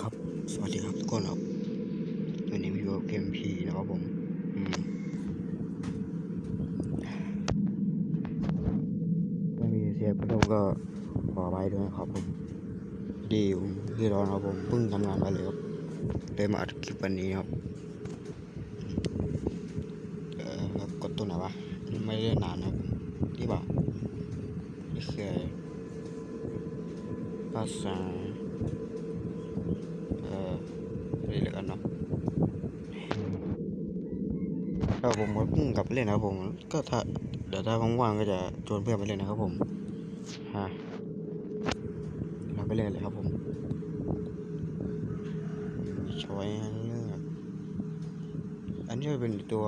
ครับ สวัสดีครับทุกคนครับวันนี้มีอเกมพีนะครับผมอืมไม่มีเสียงพัดลมก็ขอไปด้วยนะครับผมดีผมที่ร้อนครับผมเพิ่งทำงานมาเลยครับเลยมาอัดคลิปวันนี้ครับเออกดตัวไหนวะไม่ได้นานนะครับผมนี่เปล่านี่คือภาษา เอ่อนี่แล้วกันเนาะ ก็ผมก็เพิ่งกลับไปเล่นนะครับผม ก็ถ้าเดี๋ยวถ้าว่างๆก็จะชวนเพื่อนไปเล่นนะครับผมฮะเราไปเล่นเลยครับผมมีช้อยให้เลือกอันนี้จะเป็นตัว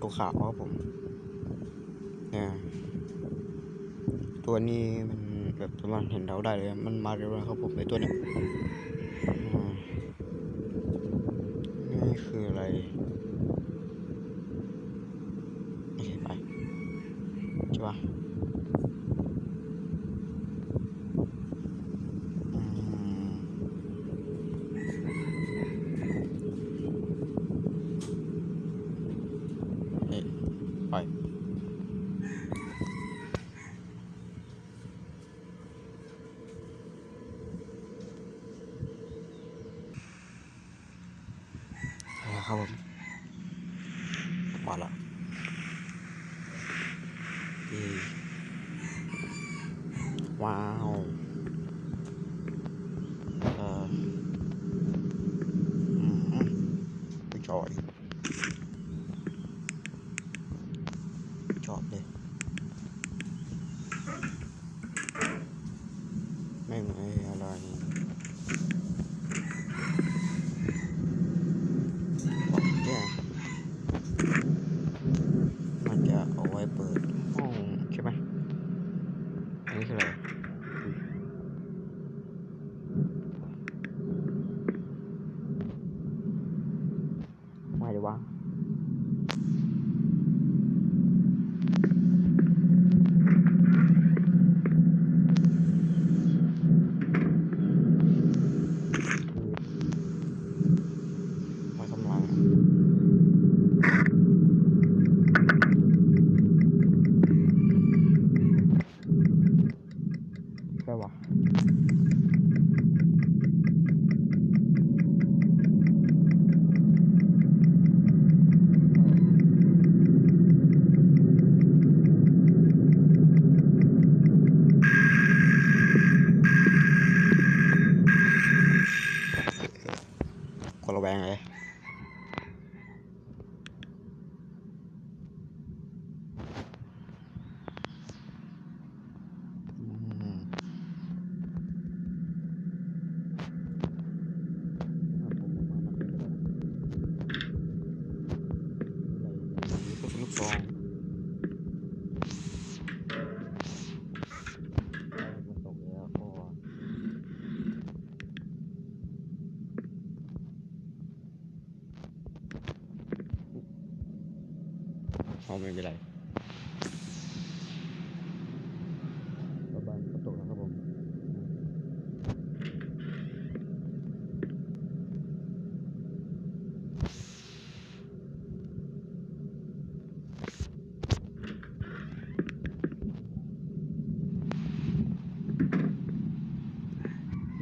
ตัวขาวครับผมเนี่ยตัวนี้มันแบบสามารถเห็นเราได้เลย มันมาเร็วนะครับผมไอตัวเนี้ย อืมนี่คืออะไรโอเคไป ใช่ปะอืมเอ๊ะไปเอาละครับผมมาละดี ว้าวเอ่ออืมไปจอดจอดเลยไม่ไม่อะไรบอกแจ้งมันจะเอาไว้เปิดห้องใช่ไหมอันนี้คืออะไรอุ๊ยไม่ได้วะมาทำลายใช่วะคนระแวงเลยอืม ก็เป็นลูกซองมันตกแล้วก็เอาไม่เป็นไรบ้านก็ตกแล้วครับผม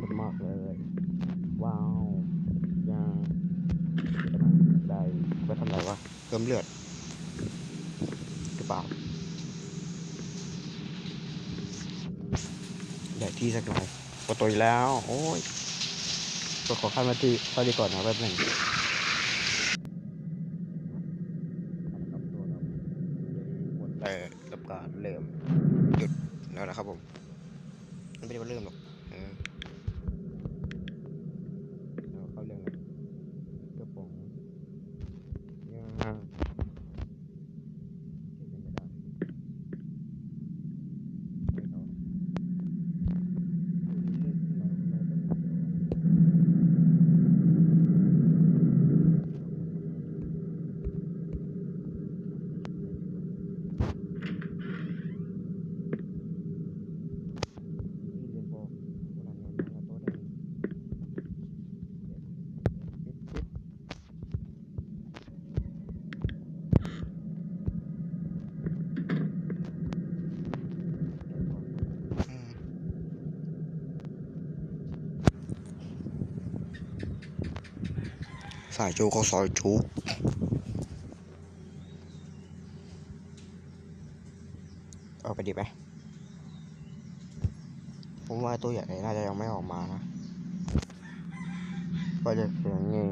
มันมากเลย ว้าวยาได้ไว้ทำไรวะ เติมเลือดหรือเปล่าได้ที่สักหน่อยก็ตัวอีกแล้ว โอ้ยก็ขอขั้นมาที่เข้าดีก่อนนะแป๊บหนึงแต่กับการเริ่มหยุดแล้วนะครับผม มันไม่ได้ว่าเริ่มหรอกเออ เราเข้าเรื่องเลยกระป๋องยาเก็บยังไม่ได้ไม่เอานี่เรียนพอ สายจูก็ซอยจูเอาไปดีไหมผมว่าตัวใหญ่น่าจะยังไม่ออกมานะ ก็จะเสียงเงี้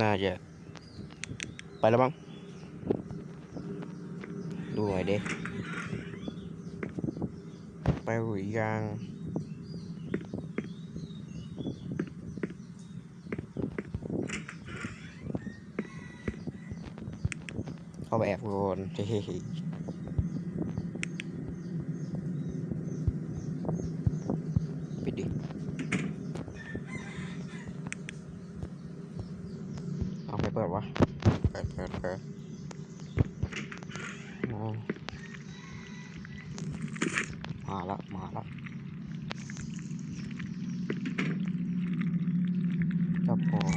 น่าจะไปแล้วมั้ง ดูหน่อยดิไปหรือยัง เข้าไปแอบโกนเฮ้ยปิดดิเอาไปเปิดวะ เปิดเปิดเปิดอ๋อมาละ มาละจับของ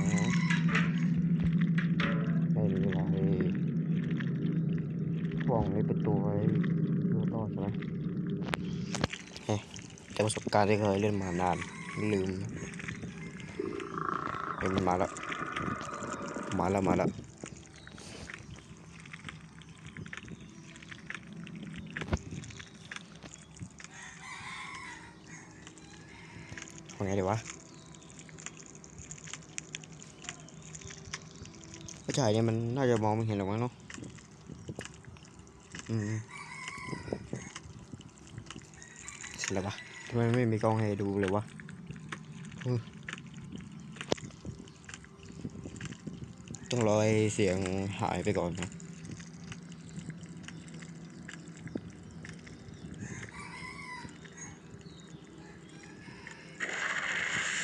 ไม่มีอะไรกล่องนี้เป็นตัวไว้ดูต่อใช่ไหมเฮ้ยจาก ประสบการณ์ที่เคยเล่นมานาน ลืมเห็นมันมาแล้ว มาแล้ว มาแล้วทำไงดีวะผู้ชายเนี่ยมันน่าจะมองไม่เห็นหรอกมั้งเนาะ อืมเสร็จแล้ววะ ทำไมไม่มีกล้องให้ดูเลยวะต้องรอให้เสียงหายไปก่อนนะ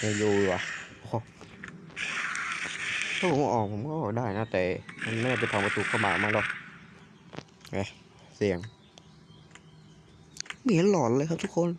ยังอยู่อยู่วะโอ้โหถ้าผมออกผมก็ออกได้นะแต่ มันไม่ได้ไปทางประตูเข้ามามาหรอกไงเสียงไม่เห็นหลอนเลยครับทุกคน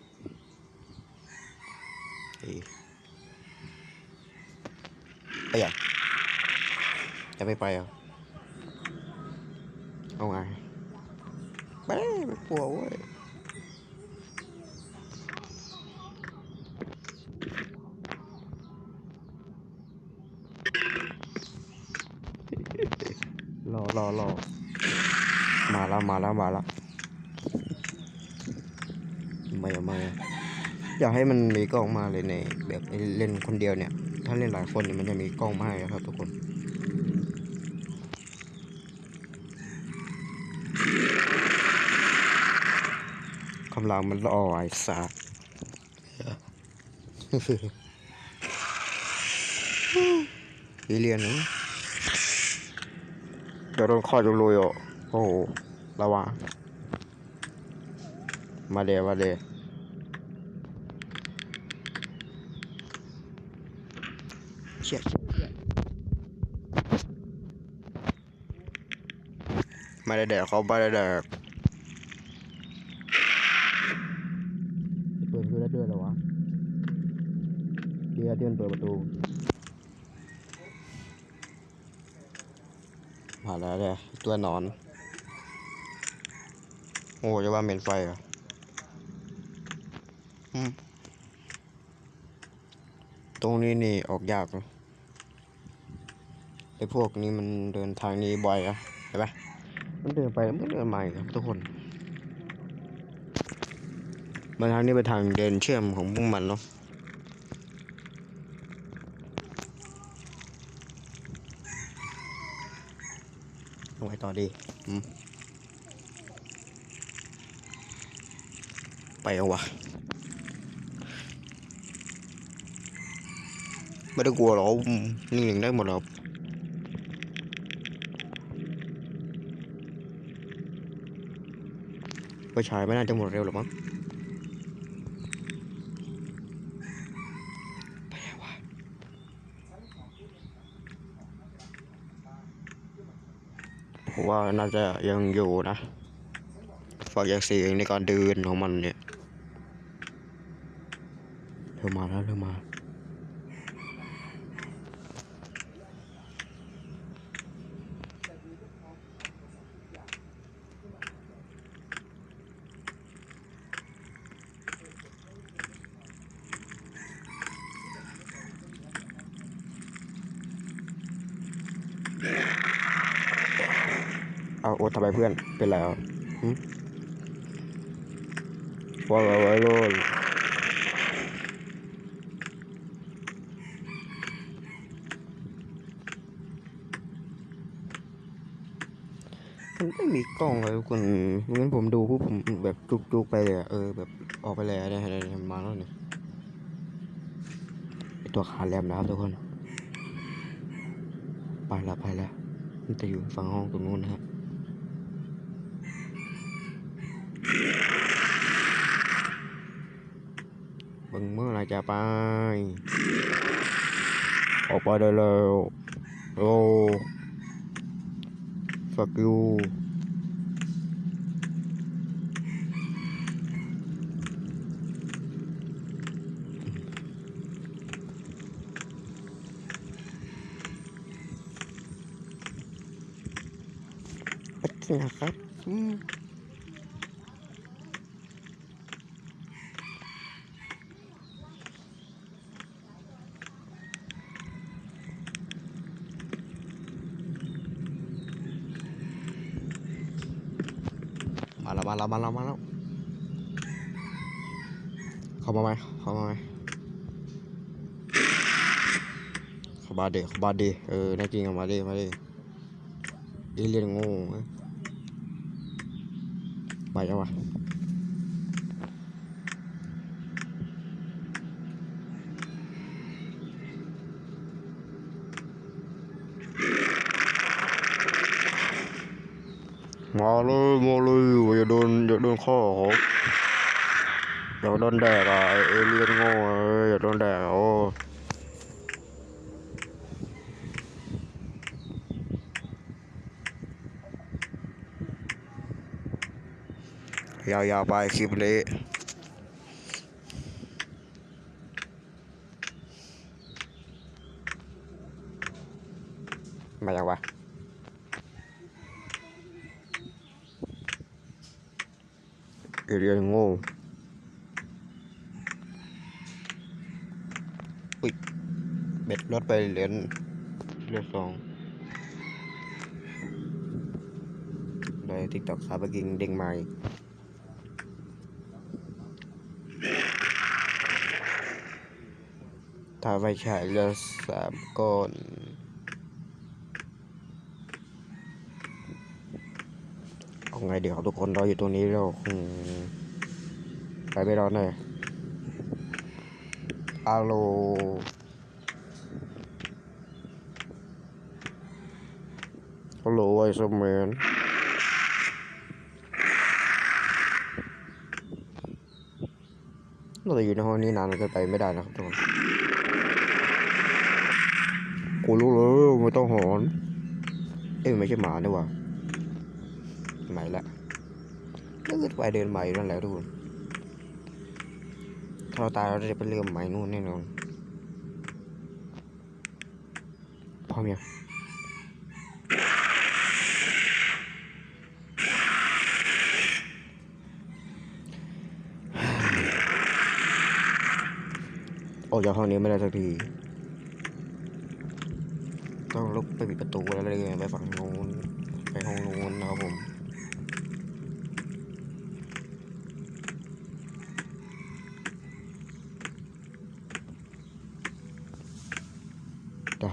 าแล้วมาแล้วมาแล้วไม่เอาไม่เอาอยากให้มันมีกล้องมาเลยในแบบเล่นคนเดียวเนี่ย ถ้าเล่นหลายคนเนี่ยมันจะมีกล้องมาให้ครับทุกคนกำลังมันรอไอ้สัสอีเลียนเนอะเดี๋ยวโดนข้อจะลุยอะโอ้โหระวังมาเดมาเด เชี่ยไม่ได้แดกเขาไม่ได้แดกเปิดคือได้ด้วยเหรอวะเดียวที่มันเปิดประตูมาแล้วเลยตัวหนอน โอ้จะว่าเหม็นไฟเหรออืมตรงนี้นี่ออกยากนะ ไอ้พวกนี้มันเดินทางนี้บ่อยอะเห็นปะมันเดินไปแล้วมันเดินมาอีกครับทุกคนบาทางนี้เป็นทางเดินเชื่อมของพวกมันเนาะไว้ต่อดีอไปเอาวะไม่ได้กลัวหรอกอืมนิ่งได้หมดหรอก ไปฉายไม่น่าจะหมดเร็วหรอกมั้งวะผมว่าน่าจะยังอยู่นะฝากจากเสียงในการเดินของมันเนี่ยเริ่มาแล้วเริ่มมา โอ๊ต ทำไมเพื่อน เป็นไรอะหึว่าไงวะโลนมันไม่มีกล้องเลยทุกคนงั้นผมดูปุ๊บผมแบบจุกๆไปเลยเออแบบออกไปเลยอะเนี่ยมาแล้วเนี่ยตัวขาแหลมนะครับทุกคน ไปแล้วไปแล้วมันจะอยู่ฝั่งห้องตรงนู้นนะครับเบึงเมื่อไรจะไป ออกไปได้แล้วโอ้ fuck you ปัจจุบันครับอืม แล้วมาแล้วมาแล้วมาแล้วเข้ามาไหมเข้ามาไหมเข้ามาเดเข้ามาเดเออแน่จริงอะมาเดมาเดเอเลียนโง่เว้ยไปยังวะ มาเลยมาเลยอย่าโดนอย่าโดนข้อครับอย่าโดนแดกอะไอ้เอเลียนโง่อยอย่าโดนแดกโอ้ยาวๆไปคลิปนี้มายังวะ เอเลียนโง่อุ้ยเบ็ดรถไปเหรียญเหรียญสองได้ทิกตอกซาบะกิงเด้งมาอีกถ้าไม่ใช่เหลือสามก้อนเอา ไงเดี๋ยวทุกคนเราอยู่ตรงนี้แล้วคงไปไม่รอดแน่อาโลฮัลโหลไอซ์แมนเราจะอยู่ในห้องนี้นานเกินไปไม่ได้นะครับทุกคนกูรู้เลยไม่ต้องหอน เอ้ยไม่ใช่หมาด้วยว่ะ ใหม่ละเดินไปเดินใหม่นั่นแหละทุกคนถ้าเราตายเราจะไปเริ่มใหม่นู่นแน่นอนพร้อมยังออกจากห้องนี้ไม่ได้สักทีต้องลุกไปปิดประตูแล้วเลยไปฝั่งโน้นไปห้องโน้นนะครับผม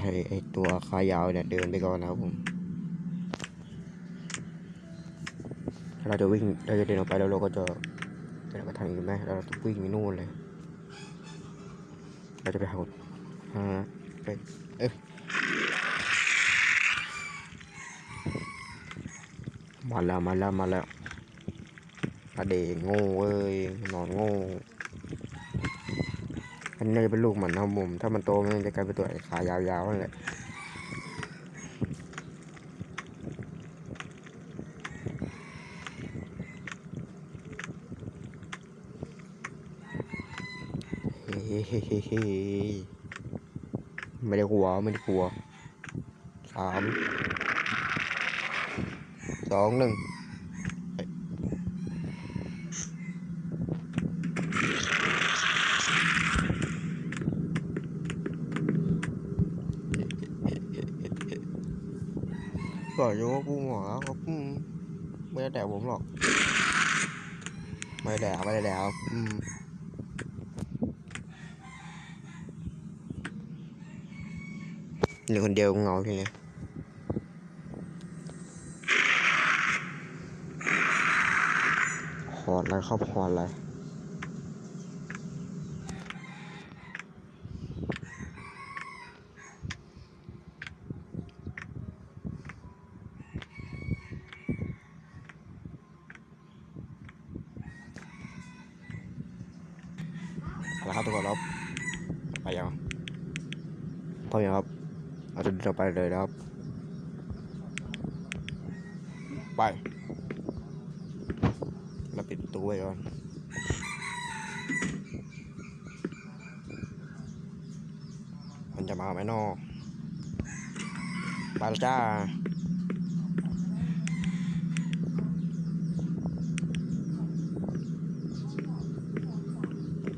ให้ไอตัวขายาวเนี่ยเดินไปก่อนนะครับผมถ้าเราจะวิ่งเราจะเดินออกไปแล้วเราก็จะเดินไปทางนี้ไหมเราต้องวิ่งไปนู่นเลย เราจะไปหาหาไปเอ้ยมาแล้วมาแล้วมาแล้วมาเดงโง่เว้ยนอนโง่ อันนี้จะเป็นลูกมันนะครับผมถ้ามันโตมันจะกลายเป็นตัวขายาวๆนั่นแหละไม่ได้กลัวไม่ได้กลัวสามสองหนึ่ง Gọi vô cô mở có ไม่ได้แดกผมหรอก ไม่ได้แดกไม่ได้แดกครับอืมเหลือคนเดียวเงาทีนี้หอนอะไรครับหอนอะไร เอาละครับทุกคนครับไปยัง พร้อมยังครับเราจจะเดินไปเลยนะครับ ไปเราปิดประตูไว้ก่อนมันจะมาไหมนอไปแล้วจ้า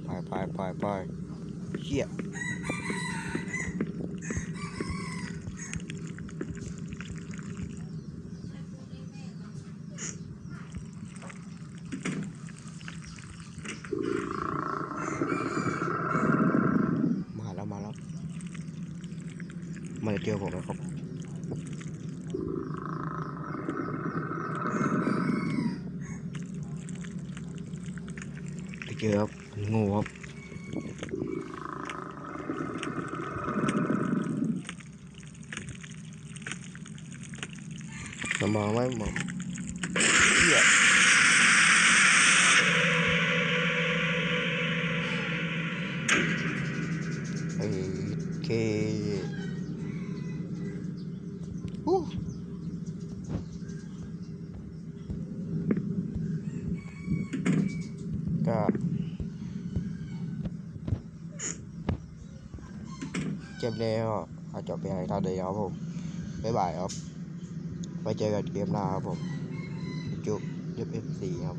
ไปไปไปไปเชี่ยมาแล้วมาแล้วมันจะเจ อผมแล้วครับไปเจอครับงูครับ nó mò mấy mò Dạ. ok เจ็บแล้วอจบเพียงเท่านี้ครับผม บ๊ายบายครับ ไปเจอกันเกมหน้าครับผมจุ๊บยุบเอฟซีครับ